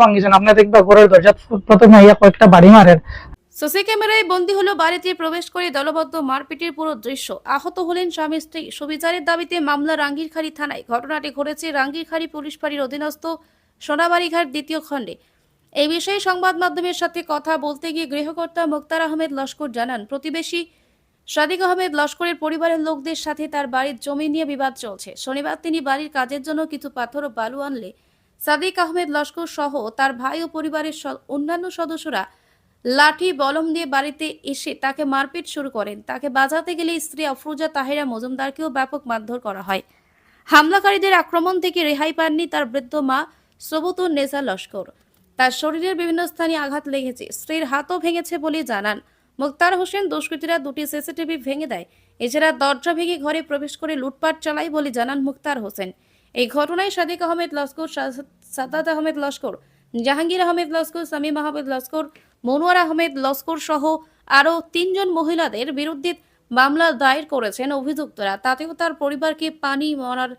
ভাঙিছেন আপনি দেখবা ঘরের দরজা প্রথমে ইয়া কয়েকটা বাড়ি মারেন। সিসি ক্যামেরায় বন্দী হলো বাড়িতে প্রবেশ করে দলবদ্ধ মারপিটের পুরো দৃশ্য। আহত হলেন স্বামী স্ত্রী। সুবিচারের দাবিতে মামলা রাঙ্গিরখাড়ি থানায়। ঘটনাটি ঘটেছে রাঙ্গিরখাড়ি পুলিশ ফাঁড়ির অধীনস্থ সোনাবাড়িঘাট দ্বিতীয় খণ্ডে। এই বিষয়ে সংবাদ মাধ্যমের সাথে কথা বলতে গিয়ে গৃহকর্তা মুক্তার আহমেদ লস্কর জানান, প্রতিবেশী সাদিক আহমেদ লস্করের পরিবারের লোকদের সাথে তার বাড়ির জমি নিয়ে বিবাদ চলছে। শনিবার তিনি বাড়ির কাজের জন্য কিছু পাথর ও বালু আনলে সাদিক আহমেদ লস্কর সহ তার ভাই ও পরিবারের অন্যান্য সদস্যরা লাঠি, বলম দিয়ে বাড়িতে এসে তাকে মারপিট শুরু করেন। তাকে বাজাতে গেলে স্ত্রী আফরোজা তাহেরা মজুমদারকেও ব্যাপক মারধর করা হয়। হামলাকারীদের আক্রমণ থেকে রেহাই পাননি তার বৃদ্ধ মা সবুতুন নেজা লস্কর। তার শরীরের বিভিন্ন স্থানে আঘাত লেগেছে। স্ত্রীর হাতও ভেঙেছে বলে জানান। মুক্তার হোসেন দুষ্কৃতীরা দুটি সিসিটিভি ভেঙে দেয়। এছাড়া দরজা ভেঙে ঘরে প্রবেশ করে লুটপাট চালায় বলে জানান মুক্তার হোসেন। এই ঘটনায় সাদিক আহমেদ লস্কর সাদাত আহমেদ লস্কর, জাহাঙ্গীর আহমেদ লস্কর, সামিম আহমেদ লস্কর, মনোয়ার আহমেদ লস্কর সহ আরও তিনজন মহিলাদের বিরুদ্ধে মামলা দায়ের করেছেন অভিযুক্তরা। তাতেও তার পরিবারকে পানি মরার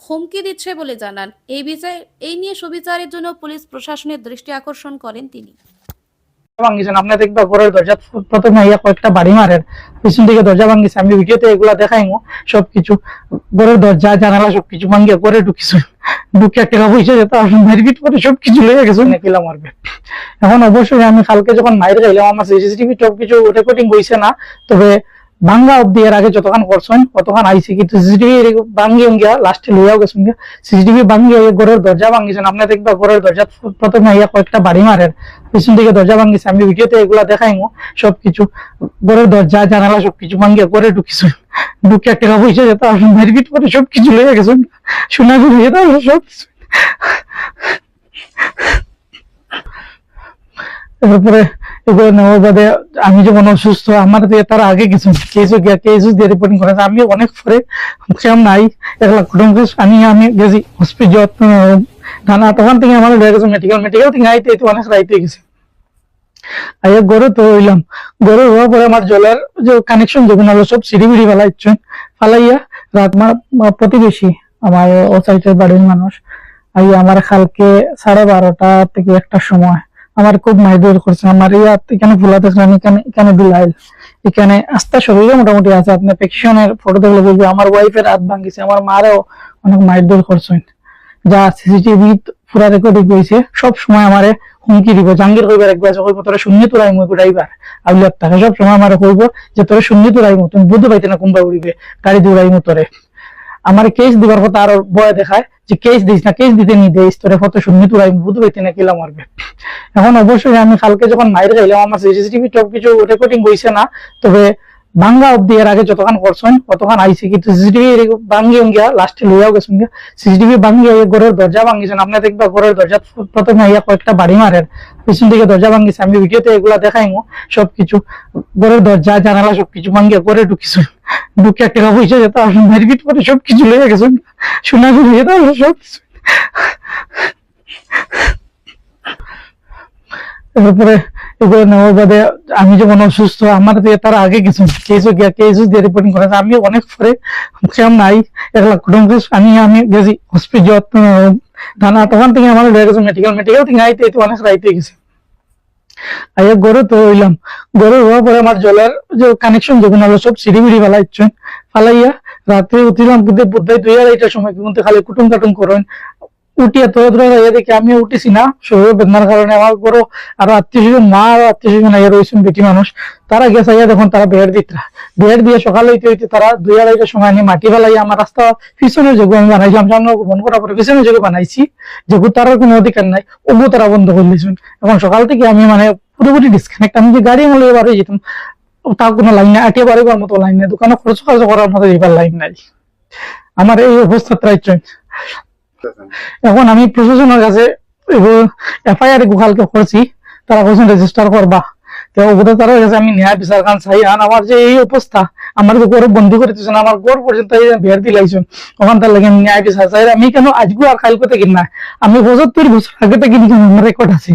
হুমকি দিচ্ছে বলে জানান। এই বিষয়ে এই নিয়ে সুবিচারের জন্য পুলিশ প্রশাসনের দৃষ্টি আকর্ষণ করেন তিনি। ভাঙিছেন আপনি দেখবা ঘরের দরজা প্রথমে ইয়া কয়েকটা বাড়ি মারেন পিছন দিকে দরজা ভাঙিছে আমি ভিডিওতে এগুলা দেখাইমু সবকিছু। ঘরের দরজা জানালা সবকিছু ঘরে ঢুকিছে। ঢুকিয়া টাকা পয়সা যেত আসুন মারপিট করে সবকিছু লয়ে গেছে। নেকিলা মারবে। এখন অবশ্যই আমি কালকে যখন মাইরে গাইলাম আমার সিসিটিভি সবকিছু রেকর্ডিং হয়েছে না তবে ভাঙ্গা অব্দি এর আগে যতক্ষণ করছেন ততক্ষণ আইসি। কিন্তু সিসিটিভি ভাঙ্গি গিয়া লাস্টে লইয়াও গেছেন গিয়া। সিসিটিভি ভাঙ্গিয়া এই ঘরের দরজা ভাঙিছেন আপনি দেখবা ঘরের দরজা প্রথমে ইয়া কয়েকটা বাড়ি মারেন। পিছন দিকে দরজা ভাঙিছে আমি ভিডিওতে এগুলা দেখাইমু, সবকিছু। ঘরের দরজা, জানালা সবকিছু ভাঙ্গিয়া ঘরে ঢুকিছে ঢুকিয়া টাকা পয়সা যেত মারপিট করে সবকিছু লইয়া গেছেন। সোনা করে যেত তারপরে আমি যখন অসুস্থ, আমার তার আগে কিছু কেসও গিয়া কেসও দিয়ে রিপোর্টিং করেছে আমি অনেক পরে খেয়াম নাই, এক লাখ কুটুম্ব আমি আমি গেছি হসপিটাল থানা তখন থেকে আমার লয়ে গেছে মেডিকেল মেডিকেল থেকে আইতে আইতে অনেক রাইতে গেছে। আইয়া গরু তো হইলাম। গরু হওয়ার পরে আমার জলের যে কানেকশন যখন হলো, সব সিঁড়ি বিড়ি ফেলাইছেন ফালাইয়া রাত আমার প্রতিবেশী, আমার ও সাইডের বাড়ির মানুষ আইয়া আমার খালকে সাড়ে বারোটা থেকে একটা সময় আমার খুব মাইদুর করছে। আমার ইয়াত এখানে ফুলা দেখলাম, এখানে এখানে বিলাইল এখানে আস্তে শরীরে মোটামুটি আছে। আপনি পেকশনের ফটো দেখলে বুঝবে আমার ওয়াইফের হাত ভাঙ্গিছে আমার মারও অনেক মাইদুর করছেন। যা সিসিটিভি পুরা রেকর্ডিং হয়েছে সব সময় আমারে হুমকি দিব। জাঙ্গির কইবার একবার আছে, কইব, তোরা শূন্য তোরাই মই উড়াইবার আউলিয়ার থাকে সব সময় আমারে কইব যে, তোরা শূন্য তোরাই মো তুমি বুঝতে পাইতে না কোনবা উড়িবে, গাড়ি দৌড়াই মো তোরে। আমার কেস দিবার কথা আরও বয় দেখায় যে কেস দিস না কেস দিতে নি দেইস তোরে কত শুনি তোরা বুধ হইতে না কিলা মারবে। এখন অবশ্যই আমি কালকে যখন মায়ের খাইলাম আমার সিসিটিভি সব কিছু রেকর্ডিং হইছে না, তবে ভাঙ্গা অব্দি এর আগে যতক্ষণ করছেন ততক্ষণ আইসি, কিন্তু সিসিটিভি ভাঙ্গি গিয়া লাস্টে লইয়াও গেছেন গিয়া। সিসিটিভি ভাঙ্গি এই ঘরের দরজা ভাঙ্গিছেন। আপনি দেখবা ঘরের দরজা প্রথমে ইয়া কয়েকটা বাড়ি মারেন। পিছন দিকে দরজা ভাঙ্গিছে। আমি ভিডিওতে এগুলা দেখাইমু, সবকিছু। ঘরের দরজা, জানালা সবকিছু ভাঙ্গিয়া ঘরে ঢুকিছে ঢুকিয়া টাকা পয়সা যেত আসুন মারপিট করে সবকিছু লইয়া গেছেন। সোনা করে যেত সবকিছু। তারপরে এগুলো নেওয়ার বাদে আমি যখন অসুস্থ, আমার দিয়ে তার আগে কিছু কেসও গিয়া কেসও দিয়ে রিপোর্টিং করেছে আমি অনেক পরে খেয়াম নাই এক লাখ কুটুম্ব আমি আমি গেছি হসপিটাল থানা, তখন থেকে আমার লয়ে গেছে মেডিকেল মেডিকেল থেকে আইতে আইতে অনেক রাইতে গেছে। আইয়া গরু তো হইলাম। গরু হওয়ার পরে আমার জলের যে কানেকশন যখন হলো, সব সিঁড়ি বিড়ি ফালাইছেন ফালাইয়া রাতে উঠিলাম, বুদ্ধি বুদ্ধাই দুই আড়াইটার সময় কিন্তু খালি কুটুম কাটুম করেন। উঠিয়া তো ধরে দেখি আমি উঠেছি না। শরীর বেদনার কারণে আমার বড় আর আত্মীয় স্বজন মা আর আত্মীয় স্বজন আইয়া রয়েছেন বেটি মানুষ। তারা গেছে আইয়া দেখুন তারা বেড় দিতরা। বেড় দিয়ে সকালে হইতে হইতে তারা দুই আড়াইটার সময় আমি মাটি ফেলাই আমার রাস্তা পিছনের যোগ্য আমি বানাইছি, আমি সামনে বন্ধ করার পরে পিছনের যোগ্য বানাইছি, যেহেতু তার কোনো অধিকার নাই ওগু তারা বন্ধ করে দিয়েছেন। এবং সকাল থেকে আমি মানে পুরোপুরি ডিসকানেক্ট আমি যে গাড়ি মলে এবারে যেতাম তাও কোনো লাইন নাই, আটিয়া বাড়িবার মতো লাইন নাই, দোকানে খরচ খরচ করার মতো এবার লাইন নাই। আমার এই অবস্থা ত্রাইছেন এখন আমি প্রশাসনের কাছে এফআইআর গুহালকে করছি তারা বলছেন রেজিস্টার করবা আমি ন্যায় বিচার খান চাই যে এই অবস্থা আমার তো গড় বন্ধু করে দিয়েছেন আমার গড় পর্যন্ত বের দিলাইছেন ওখান তার লাগে ন্যায় বিচার চাই, আমি কেন আজকে আর কালকে করতে কিনা আমি পঁচাত্তর বছর আগে থেকে রেকর্ড আছে।